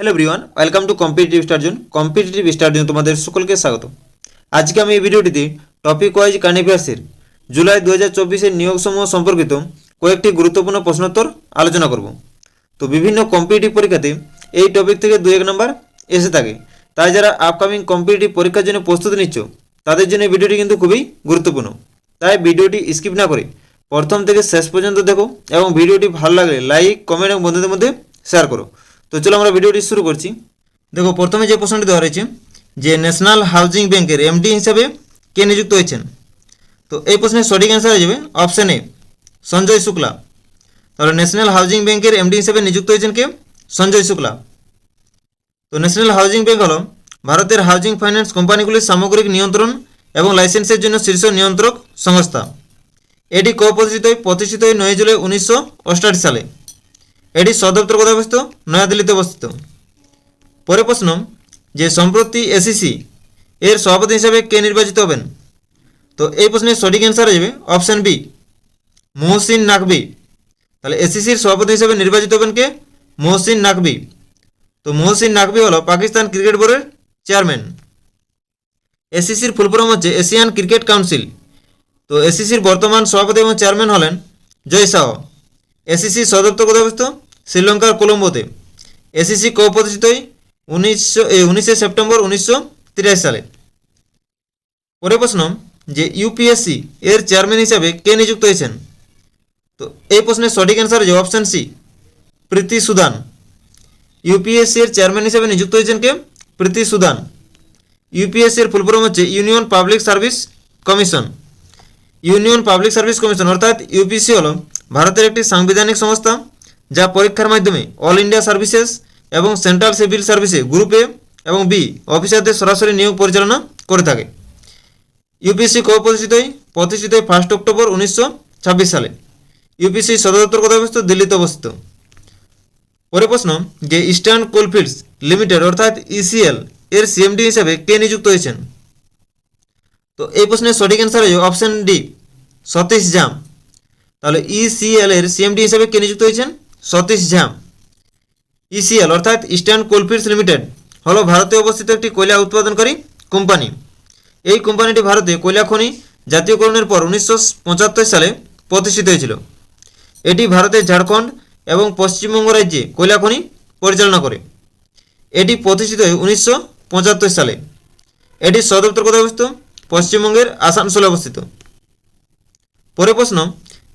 Hello everyone welcome to competitive Sturgeon competitive স্টারজন তোমাদের সকলকে স্বাগত। আজকে আমি এই ভিডিওটিতে টপিক ওয়াইজ কার্নিভিয়াসের জুলাই দু হাজার চব্বিশের নিয়োগসমূহ সম্পর্কিত কয়েকটি গুরুত্বপূর্ণ প্রশ্নোত্তর আলোচনা করব। তো বিভিন্ন কম্পিটিটিভ পরীক্ষাতে এই টপিক থেকে দু এক নম্বর এসে থাকে। তাই যারা আপকামিং কম্পিটিটিভ পরীক্ষার জন্য প্রস্তুতি নিচ্ছ, তাদের জন্য ভিডিওটি কিন্তু খুবই গুরুত্বপূর্ণ। তাই ভিডিওটি স্কিপ না করে প্রথম থেকে শেষ পর্যন্ত দেখো এবং ভিডিওটি ভালো লাগলে লাইক কমেন্ট এবং বন্ধুদের মধ্যে শেয়ার করো। তো চলো আমরা ভিডিওটি শুরু করছি। দেখো, প্রথমে যে প্রশ্নটি দেওয়া রয়েছে, যে ন্যাশনাল হাউজিং ব্যাংকের এমডি হিসাবে কে নিযুক্ত হয়েছেন? তো এই প্রশ্নের সঠিক অ্যান্সার হয়ে যাবে অপশান এ সঞ্জয় শুক্লা। তাহলে ন্যাশনাল হাউজিং ব্যাংকের এমডি হিসেবে নিযুক্ত হয়েছেন কে? সঞ্জয় শুক্লা। তো ন্যাশনাল হাউজিং ব্যাংক হল ভারতের হাউজিং ফাইন্যান্স কোম্পানিগুলির সামগ্রিক নিয়ন্ত্রণ এবং লাইসেন্সের জন্য শীর্ষ নিয়ন্ত্রক সংস্থা। এটি কপ্রতিষ্ঠিত হয় প্রতিষ্ঠিত হয় নয় জুলাই উনিশশো সালে। এটি সদপ্তর কোথায় অবস্থিত? নয়াদিল্লিতে অবস্থিত। পরে প্রশ্ন, যে সম্প্রতি এসিসি এর সভাপতি হিসাবে কে নির্বাচিত হবেন? তো এই প্রশ্নের সঠিক অ্যান্সার হয়ে যাবে অপশান বি মহসিন নাকবি তাহলে এসিসির সভাপতি হিসেবে নির্বাচিত হবেন কে? মহসিন নাকবি তো মহসিন নাকবি হলো পাকিস্তান ক্রিকেট বোর্ডের চেয়ারম্যান এসিসির ফুলফর্ম হচ্ছে এশিয়ান ক্রিকেট কাউন্সিল। তো এসিসির বর্তমান সভাপতি এবং চেয়ারম্যান হলেন জয় শাহ এসিসি সদপ্তর কোথায় অবস্থিত? শ্রীলঙ্কার কোলম্বোতে এসিসি কো-প্রতিষ্ঠিত হয় উনিশশো উনিশে সেপ্টেম্বর উনিশশো তিরাশি সালে। পরে প্রশ্ন, যে ইউপিএসসি এর চেয়ারম্যান হিসাবে কে নিযুক্ত হয়েছেন? তো এই প্রশ্নের সঠিক অ্যান্সার হচ্ছে option C Preeti Sudan. UPSC এর চেয়ারম্যান হিসেবে নিযুক্ত হয়েছেন কে? প্রীতি সুদান। ইউপিএসসি এর ফুলফর্ম হচ্ছে union public service commission union public service commission অর্থাৎ ইউপিসি হল ভারতের একটি সাংবিধানিক সংস্থা। যা পরীক্ষার মাধ্যমে অল ইন্ডিয়া সার্ভিসেস এবং সেন্ট্রাল সিভিল সার্ভিসে গ্রুপ এ এবং বি অফিসারদের সরাসরি নিয়োগ পরিচালনা করে থাকে। ইউপিসি কবে প্রতিষ্ঠিত হয় প্রতিষ্ঠিত হয় ফার্স্ট অক্টোবর উনিশশো ছাব্বিশ সালে ইউপিসি সদর দপ্তর কোথায় অবস্থিত দিল্লিতে অবস্থিত। পরে প্রশ্ন, যে ইস্টার্ন কোলফিল্ডস লিমিটেড অর্থাৎ ইসিএল এর সিএমডি হিসাবে কে নিযুক্ত হয়েছেন? তো এই প্রশ্নের সঠিক অ্যান্সার হয়ে অপশন ডি সতীশ জাম। তাহলে ইসিএল এর সিএমডি হিসেবে কে নিযুক্ত হয়েছেন? সতীশ ঝাম ইসিএল অর্থাৎ ইস্টার্ন কোলফিল্ডস লিমিটেড হলো ভারতে অবস্থিত একটি কয়লা উৎপাদনকারী কোম্পানি। এই কোম্পানিটি ভারতে কয়লা খনি জাতীয়করণের পর উনিশশো পঁচাত্তর সালে প্রতিষ্ঠিত হয়েছিল। এটি ভারতের ঝাড়খণ্ড এবং পশ্চিমবঙ্গ রাজ্যে কয়লা খনি পরিচালনা করে। এটি প্রতিষ্ঠিত হয় উনিশশো পঁচাত্তর সালে। এটির সদপ্তর কোথায় অবস্থিত? পশ্চিমবঙ্গের আসানসোলে অবস্থিত। পরে প্রশ্ন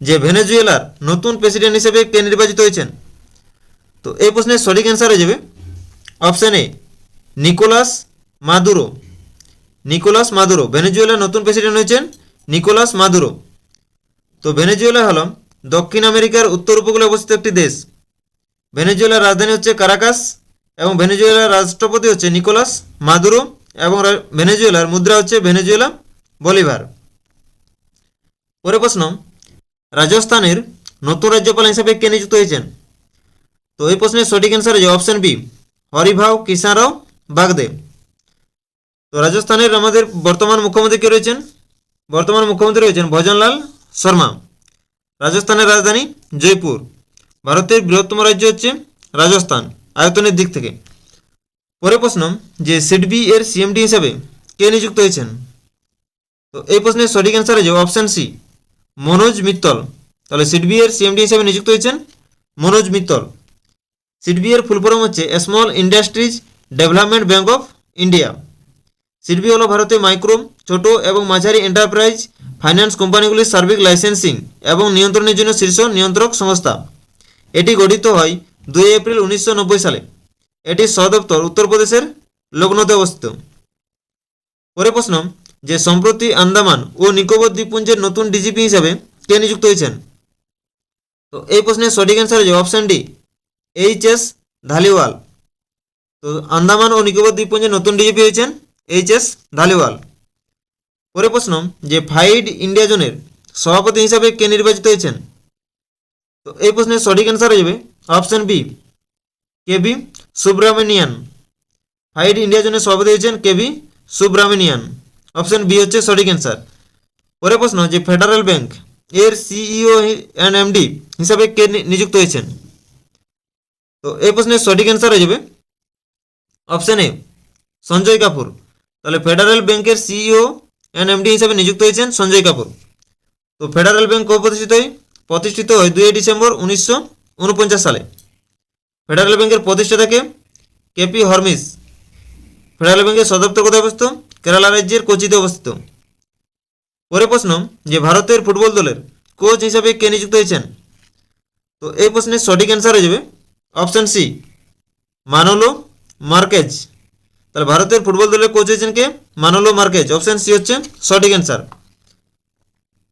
যে ভেনেজুয়েলার নতুন প্রেসিডেন্ট হিসেবে কে নির্বাচিত হয়েছেন? তো এই প্রশ্নের সঠিক অ্যান্সার হয়ে যাবে। Option A Nicolas Maduro Nicolas Maduro ভেনেজুয়েলার নতুন প্রেসিডেন্ট হয়েছেন নিকোলাস মাদুরো তো ভেনেজুয়েলা হল দক্ষিণ আমেরিকার উত্তর উপকূলে অবস্থিত একটি দেশ। ভেনেজুয়েলার রাজধানী হচ্ছে কারাকাস এবং ভেনেজুয়েলার রাষ্ট্রপতি হচ্ছে নিকোলাস মাদুরো এবং ভেনেজুয়েলার মুদ্রা হচ্ছে ভেনেজুয়েলা, বলিভার। পরে প্রশ্ন রাজস্থানের নতুন রাজ্যপাল হিসেবে কে নিযুক্ত হয়েছেন? তো এই প্রশ্নের সঠিক অ্যান্সার হচ্ছে অপশন বি হরিভাও কিষান রাও বাগদে। তো রাজস্থানের আমাদের বর্তমান মুখ্যমন্ত্রী কে রয়েছেন? বর্তমান মুখ্যমন্ত্রী রয়েছেন ভজনলাল শর্মা। রাজস্থানের রাজধানী জয়পুর। ভারতের বৃহত্তম রাজ্য হচ্ছে রাজস্থান, আয়তনের দিক থেকে। পরে প্রশ্ন, যে সিডবি এর সিএমডি হিসাবে কে নিযুক্ত হয়েছেন? তো এই প্রশ্নের সঠিক অ্যান্সার হচ্ছে অপশান সি মনোজ মিত্তল। তাহলে সিডবি এর সিএমডি হিসাবে নিযুক্ত হয়েছেন মনোজ মিত্তল। সিডবি এর ফুল ফর্ম হচ্ছে small industries development bank of India SIDBI হলো ভারতে মাইক্রো ছোট এবং মাঝারি এন্টারপ্রাইজ ফাইন্যান্স কোম্পানিগুলির সার্বিক লাইসেন্সিং এবং নিয়ন্ত্রণের জন্য শীর্ষ নিয়ন্ত্রক সংস্থা। এটি গঠিত হয় দুই এপ্রিল উনিশশো নব্বই সালে। এটির সদপ্তর উত্তরপ্রদেশের লগ্নতে অবস্থিত। পরে প্রশ্ন যে সম্প্রতি আন্দামান ও নিকোবর দ্বীপপুঞ্জের নতুন ডিজিপি হিসাবে কে নিযুক্ত হয়েছেন? তো এই প্রশ্নের সঠিক অ্যান্সার হচ্ছে option D H S Dhaliwal তো আন্দামান ও নিকোবর দ্বীপপুঞ্জের নতুন ডিজিপি হয়েছেন এইচ এস ধালিওয়াল পরে প্রশ্ন, যে ফাইড ইন্ডিয়া জোনের সভাপতি হিসাবে কে নির্বাচিত হয়েছেন? তো এই প্রশ্নের সঠিক অ্যান্সার হয়ে যাবে option B K B Subramanian FIDE India জোনের সভাপতি হয়েছেন কেবি সুব্রামণিয়ান অপশন বি হচ্ছে সঠিক অ্যান্সার। পরে প্রশ্ন যে ফেডারেল ব্যাংক এর সিইও অ্যান্ড এমডি হিসাবে কে নিযুক্ত হয়েছেন? তো এই প্রশ্নের সঠিক অ্যান্সার হয়ে যাবে অপশন এ সঞ্জয় কাপুর। তাহলে ফেডারেল ব্যাংকের সিইও অ্যান্ড এমডি হিসাবে নিযুক্ত হয়েছেন সঞ্জয় কাপুর। তো ফেডারেল ব্যাংক প্রতিষ্ঠিত হয় প্রতিষ্ঠিত হয় দুই ডিসেম্বর উনিশশো উনপঞ্চাশ সালে। ফেডারেল ব্যাংকের প্রতিষ্ঠাতাকে কেপি হরমিস ফেডারেল ব্যাংকের সদপ্তর কোথায় অবস্থিত? কেরালা রাজ্যের কোচিতে অবস্থিত। পরে প্রশ্ন, যে ভারতের ফুটবল দলের কোচ হিসাবে কে নিযুক্ত হয়েছেন? তো এই প্রশ্নের সঠিক অ্যান্সার হয়ে যাবে অপশান সি মানলো মার্কেজ। তাহলে ভারতের ফুটবল দলের কোচ হয়েছেন কে? মানলো মার্কেজ। অপশান সি হচ্ছে সঠিক অ্যান্সার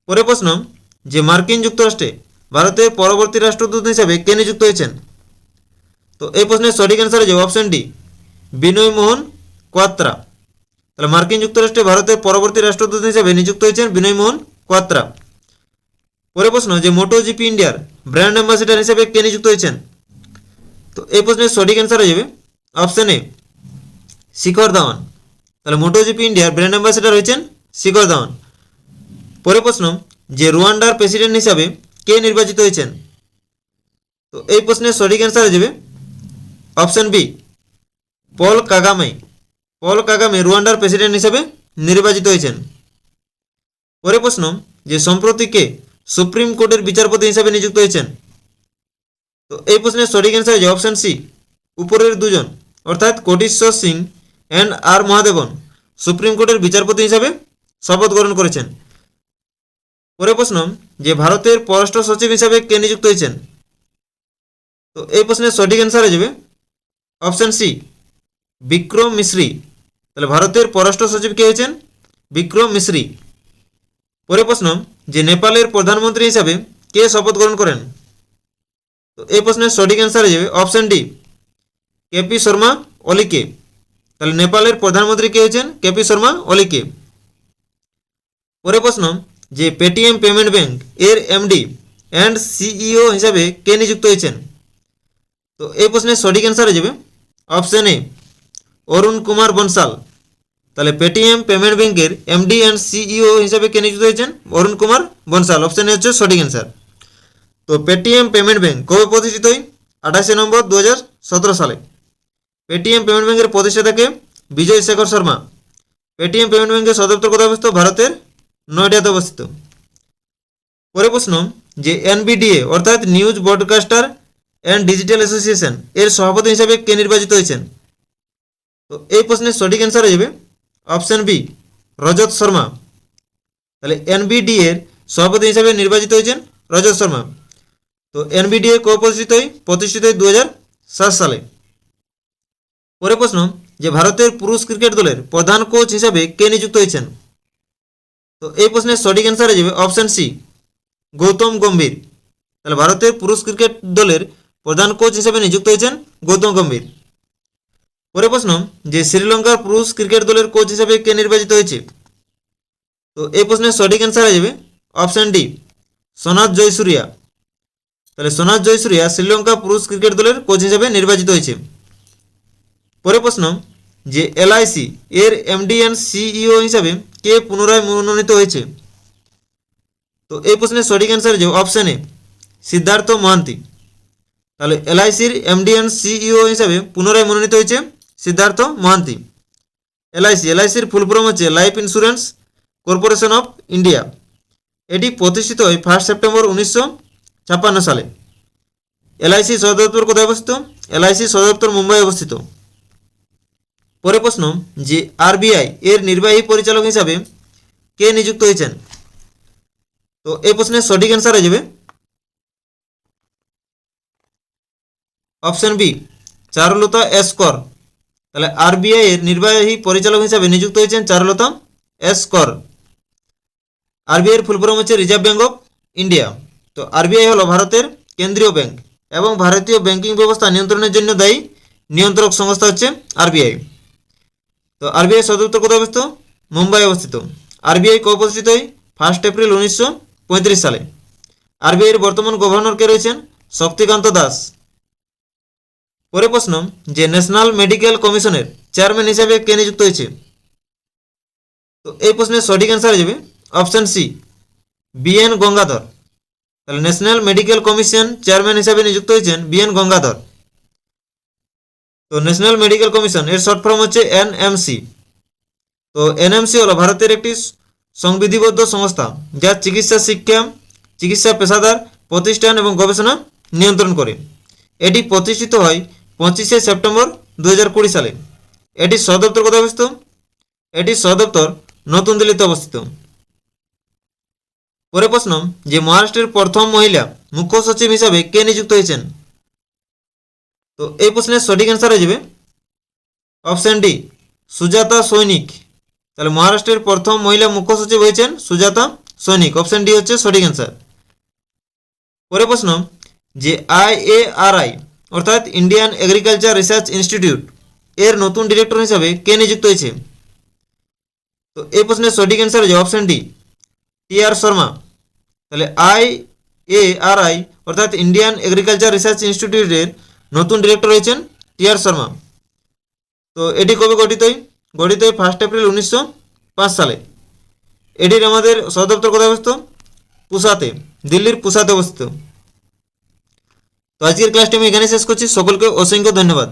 পরে প্রশ্ন, যে মার্কিন যুক্তরাষ্ট্রে ভারতের পরবর্তী রাষ্ট্রদূত হিসাবে কে নিযুক্ত হয়েছেন? তো এই প্রশ্নের সঠিক অ্যান্সার হয়ে যাবে অপশান ডি বিনয় মোহন কোয়াত্রা। তাহলে মার্কিন যুক্তরাষ্ট্রে ভারতের পরবর্তী রাষ্ট্রদূত হিসেবে নিযুক্ত হয়েছেন বিনয় মোহন কোয়াত্রা। পরে প্রশ্ন, যে মোটো জিপি ইন্ডিয়ার ব্র্যান্ড অ্যাম্বাসেডার হিসেবে কে নিযুক্ত হয়েছেন? তো এই প্রশ্নের সঠিক অ্যান্সার হয়ে যাবে অপশান এ শিখর ধাওয়ান। তাহলে মোটো জিপি ইন্ডিয়ার ব্র্যান্ড অ্যাম্বাসেডার হয়েছেন শিখর ধাওয়ান। পরে প্রশ্ন, যে রুয়ান্ডার প্রেসিডেন্ট হিসাবে কে নির্বাচিত হয়েছেন? তো এই প্রশ্নের সঠিক অ্যান্সার হয়ে যাবে option B Paul Kagame Paul Kagame রুয়ান্ডার president হিসেবে নির্বাচিত হয়েছেন। পরে প্রশ্ন, যে সম্প্রতি কে সুপ্রিম কোর্টের বিচারপতি হিসেবে নিযুক্ত হয়েছেন? তো এই প্রশ্নের সঠিক অ্যান্সার হয়ে অপশান সি উপরের দুজন। অর্থাৎ Koteshwar Singh and R Mahadevan supreme কোর্টের বিচারপতি হিসাবে শপথ গ্রহণ করেছেন। পরে প্রশ্ন, যে ভারতের পররাষ্ট্র সচিব হিসাবে কে নিযুক্ত হয়েছেন? তো এই প্রশ্নের সঠিক অ্যান্সার হয়ে যাবে অপশান সি বিক্রম মিশ্রি। তাহলে ভারতের পররাষ্ট্র সচিব কে হয়েছেন? বিক্রম মিশ্রি। পরে প্রশ্ন, যে নেপালের প্রধানমন্ত্রী হিসাবে কে শপথ গ্রহণ করেন? তো এই প্রশ্নের সঠিক অ্যান্সার হয়ে যাবে option D K P Sharma অলিকে তাহলে নেপালের প্রধানমন্ত্রী কে হয়েছেন? কেপি শর্মা অলিকে পরে প্রশ্ন, যে পেটিএম পেমেন্ট ব্যাংক এর এমডি অ্যান্ড সিইও হিসাবে কে নিযুক্ত হয়েছেন? তো এই প্রশ্নের সঠিক অ্যান্সার হয়ে যাবে অপশান এ অরুণ কুমার বনসাল। তাহলে পেটিএম পেমেন্ট ব্যাংকের এমডি অ্যান্ড সিইও হিসাবে কে নিযুক্ত হয়েছেন? অরুণ কুমার বনসাল। অপশান হচ্ছে সঠিক অ্যান্সার তো পেটিএম পেমেন্ট ব্যাংক কবে প্রতিষ্ঠিত হয় আঠাশে নম্বর দু সালে। পেটিএম পেমেন্ট ব্যাংকের প্রতিষ্ঠাতাকে বিজয় শেখর শর্মা। পেটিএম পেমেন্ট ব্যাংকের সদপ্তর কোথায় অবস্থিত? ভারতের নয়ডাতে অবস্থিত। পরে প্রশ্ন, যে এনবিডিএ অর্থাৎ news broadcaster and digital association এর সভাপতি হিসাবে কে নির্বাচিত হয়েছেন? তো এই প্রশ্নের সঠিক অ্যান্সার হয়ে যাবে অপশান বি রজত শর্মা। তাহলে এনবিডিএ এর সভাপতি হিসাবে নির্বাচিত হয়েছেন রজত শর্মা। তো এনবিডিএ কো প্রতিষ্ঠিত হয় প্রতিষ্ঠিত হয় দু সালে। পরে প্রশ্ন, যে ভারতের পুরুষ ক্রিকেট দলের প্রধান কোচ হিসাবে কে নিযুক্ত হয়েছেন? তো এই প্রশ্নের সঠিক অ্যান্সার হয়ে যাবে অপশান সি গৌতম গম্ভীর। তাহলে ভারতের পুরুষ ক্রিকেট দলের প্রধান কোচ হিসেবে নিযুক্ত হয়েছেন গৌতম গম্ভীর। পরে প্রশ্ন, যে শ্রীলঙ্কার পুরুষ ক্রিকেট দলের কোচ হিসেবে কে নির্বাচিত হয়েছে? তো এই প্রশ্নের সঠিক অ্যান্সার হয়ে যাবে অপশান ডি সোনাথ জয়সুরিয়া। তাহলে সোনাথ জয়সুরিয়া শ্রীলঙ্কা পুরুষ ক্রিকেট দলের কোচ হিসেবে নির্বাচিত হয়েছে। পরে প্রশ্ন, যে এলআইসি এর এমডি অ্যান্ড সিইও হিসাবে কে পুনরায় মনোনীত হয়েছে? তো এই প্রশ্নের সঠিক অ্যান্সার যে অপশান এ সিদ্ধার্থ মহান্তি। তাহলে এলআইসির এমডি অ্যান্ড সিইও হিসাবে পুনরায় মনোনীত হয়েছে সিদ্ধার্থ মহান্তি, এলআইসি এলআইসির ফুল ফর্ম হচ্ছে life insurance corporation of India এটি প্রতিষ্ঠিত হয় ফার্স্ট সেপ্টেম্বর উনিশশো ছাপ্পান্ন সালে। এলআইসি সদর কোথায় অবস্থিত? এলআইসি সদর মুম্বাই অবস্থিত। পরে প্রশ্ন, যে আরবিআই এর নির্বাহী পরিচালক হিসাবে কে নিযুক্ত হয়েছেন? তো এই প্রশ্নের সঠিক অ্যান্সার হয়ে যাবে। অপশন বি চারুলতা এস কর তাহলে আরবিআই এর নির্বাহী পরিচালক হিসাবে নিযুক্ত হয়েছেন চারুলতা এস কর। আরবিআই এর ফুল ফর্ম হচ্ছে রিজার্ভ ব্যাঙ্ক অফ ইন্ডিয়া তো আরবিআই হলো ভারতের কেন্দ্রীয় ব্যাংক এবং ভারতীয় ব্যাংকিং ব্যবস্থা নিয়ন্ত্রণের জন্য দায়ী নিয়ন্ত্রক সংস্থা হচ্ছে আরবিআই তো আরবিআই সদর দপ্তর কোথায় অবস্থিত? মুম্বাই অবস্থিত। আরবিআই কবে প্রতিষ্ঠিত হয়? ফার্স্ট এপ্রিল উনিশশো পঁয়ত্রিশ সালে। আরবিআইয়ের বর্তমান গভর্নর কে রয়েছেন শক্তিকান্ত দাস। পরে প্রশ্ন, যে ন্যাশনাল মেডিকেল কমিশনের চেয়ারম্যান হিসাবে কে নিযুক্ত হয়েছে? তো এই প্রশ্নের সঠিক অ্যান্সার হয়ে যাবে অপশান সি বিএন গঙ্গাধর। তাহলে ন্যাশনাল মেডিকেল কমিশন চেয়ারম্যান হিসাবে নিযুক্ত হয়েছেন বিএন গঙ্গাধর। তো ন্যাশনাল মেডিকেল কমিশন এর শর্ট ফর্ম হচ্ছে এনএমসি তো এনএমসি হলো ভারতের একটি সংবিধিবদ্ধ সংস্থা, যা চিকিৎসা শিক্ষা, চিকিৎসা পেশাদার প্রতিষ্ঠান এবং গবেষণা নিয়ন্ত্রণ করে। এটি প্রতিষ্ঠিত হয় পঁচিশে সেপ্টেম্বর দু সালে। এটির সদপ্তর কোথায় অবস্থিত? এটির সদপ্তর নতুন দিল্লিতে অবস্থিত। পরে প্রশ্ন, যে মহারাষ্ট্রের প্রথম মহিলা মুখ্য সচিব হিসাবে কে নিযুক্ত হয়েছেন? তো এই প্রশ্নের সঠিক অ্যান্সার হয়ে যাবে অপশন ডি সুজাতা সৈনিক। তাহলে মহারাষ্ট্রের প্রথম মহিলা মুখ্য সচিব হয়েছেন সুজাতা সৈনিক। অপশন ডি হচ্ছে সঠিক অ্যান্সার পরে প্রশ্ন, যে আইএআরআই অর্থাৎ ইন্ডিয়ান এগ্রিকালচার রিসার্চ ইনস্টিটিউট এর নতুন ডিরেক্টর হিসাবে কে নিযুক্ত হয়েছে? তো এই প্রশ্নের সঠিক অ্যান্সার হচ্ছে option D T R Sharma তাহলে আই এ আর আই অর্থাৎ ইন্ডিয়ান এগ্রিকালচার রিসার্চ ইনস্টিটিউটের নতুন ডিরেক্টর হয়েছেন টি আর শর্মা তো এটি কবে গঠিত গঠিত হয় ফার্স্ট এপ্রিল উনিশশো পাঁচ সালে। এটির আমাদের সদপ্তর কোথায় অবস্থিত? পুসাতে, দিল্লির পুসাতে অবস্থিত। তো আজকের ক্লাসটি আমি এখানে শেষ করছি। সকলকে অসংখ্য ধন্যবাদ।